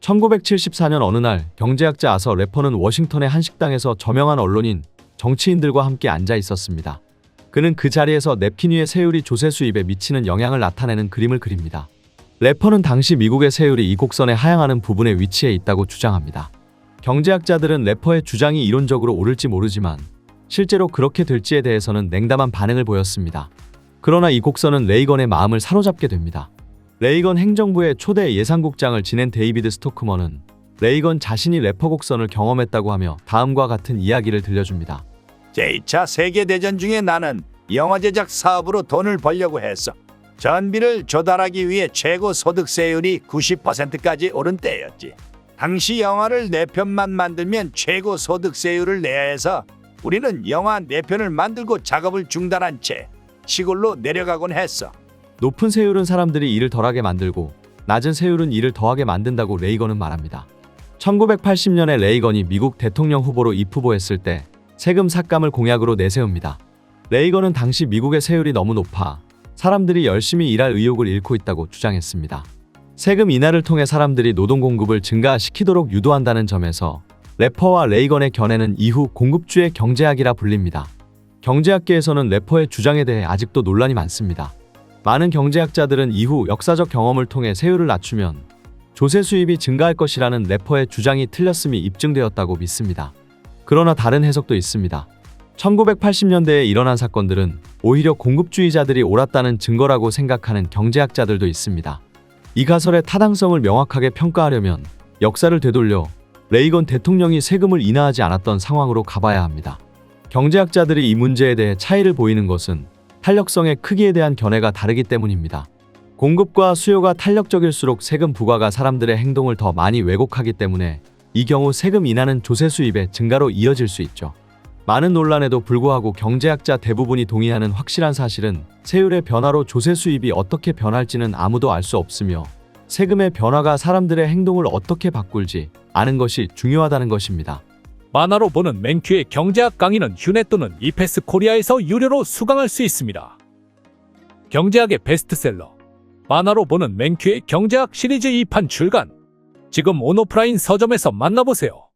1974년 어느 날 경제학자 아서 래퍼는 워싱턴의 한 식당에서 저명한 언론인, 정치인들과 함께 앉아 있었습니다. 그는 그 자리에서 냅킨 위의 세율이 조세 수입에 미치는 영향을 나타내는 그림을 그립니다. 래퍼는 당시 미국의 세율이 이 곡선에 하향하는 부분에 위치해 있다고 주장합니다. 경제학자들은 래퍼의 주장이 이론적으로 옳을지 모르지만 실제로 그렇게 될지에 대해서는 냉담한 반응을 보였습니다. 그러나 이 곡선은 레이건의 마음을 사로잡게 됩니다. 레이건 행정부의 초대 예산국장을 지낸 데이비드 스토크먼은 레이건 자신이 래퍼 곡선을 경험했다고 하며 다음과 같은 이야기를 들려줍니다. 제2차 세계대전 중에 나는 영화 제작 사업으로 돈을 벌려고 했어. 전비를 조달하기 위해 최고 소득세율이 90%까지 오른 때였지. 당시 영화를 4편만 만들면 최고 소득세율을 내야 해서 우리는 영화 4편을 만들고 작업을 중단한 채 시골로 내려가곤 했어. 높은 세율은 사람들이 일을 덜하게 만들고 낮은 세율은 일을 더하게 만든다고 레이건은 말합니다. 1980년에 레이건이 미국 대통령 후보로 입후보했을 때 세금 삭감을 공약으로 내세웁니다. 레이건은 당시 미국의 세율이 너무 높아 사람들이 열심히 일할 의욕을 잃고 있다고 주장했습니다. 세금 인하를 통해 사람들이 노동 공급을 증가시키도록 유도한다는 점에서 래퍼와 레이건의 견해는 이후 공급주의 경제학이라 불립니다. 경제학계에서는 래퍼의 주장에 대해 아직도 논란이 많습니다. 많은 경제학자들은 이후 역사적 경험을 통해 세율을 낮추면 조세 수입이 증가할 것이라는 래퍼의 주장이 틀렸음이 입증되었다고 믿습니다. 그러나 다른 해석도 있습니다. 1980년대에 일어난 사건들은 오히려 공급주의자들이 옳았다는 증거라고 생각하는 경제학자들도 있습니다. 이 가설의 타당성을 명확하게 평가하려면 역사를 되돌려 레이건 대통령이 세금을 인하하지 않았던 상황으로 가봐야 합니다. 경제학자들이 이 문제에 대해 차이를 보이는 것은 탄력성의 크기에 대한 견해가 다르기 때문입니다. 공급과 수요가 탄력적일수록 세금 부과가 사람들의 행동을 더 많이 왜곡하기 때문에 이 경우 세금 인하는 조세 수입의 증가로 이어질 수 있죠. 많은 논란에도 불구하고 경제학자 대부분이 동의하는 확실한 사실은 세율의 변화로 조세 수입이 어떻게 변할지는 아무도 알 수 없으며 세금의 변화가 사람들의 행동을 어떻게 바꿀지 아는 것이 중요하다는 것입니다. 만화로 보는 맹큐의 경제학 강의는 휴넷 또는 이페스 코리아에서 유료로 수강할 수 있습니다. 경제학의 베스트셀러 만화로 보는 맹큐의 경제학 시리즈 2판 출간 지금 온오프라인 서점에서 만나보세요.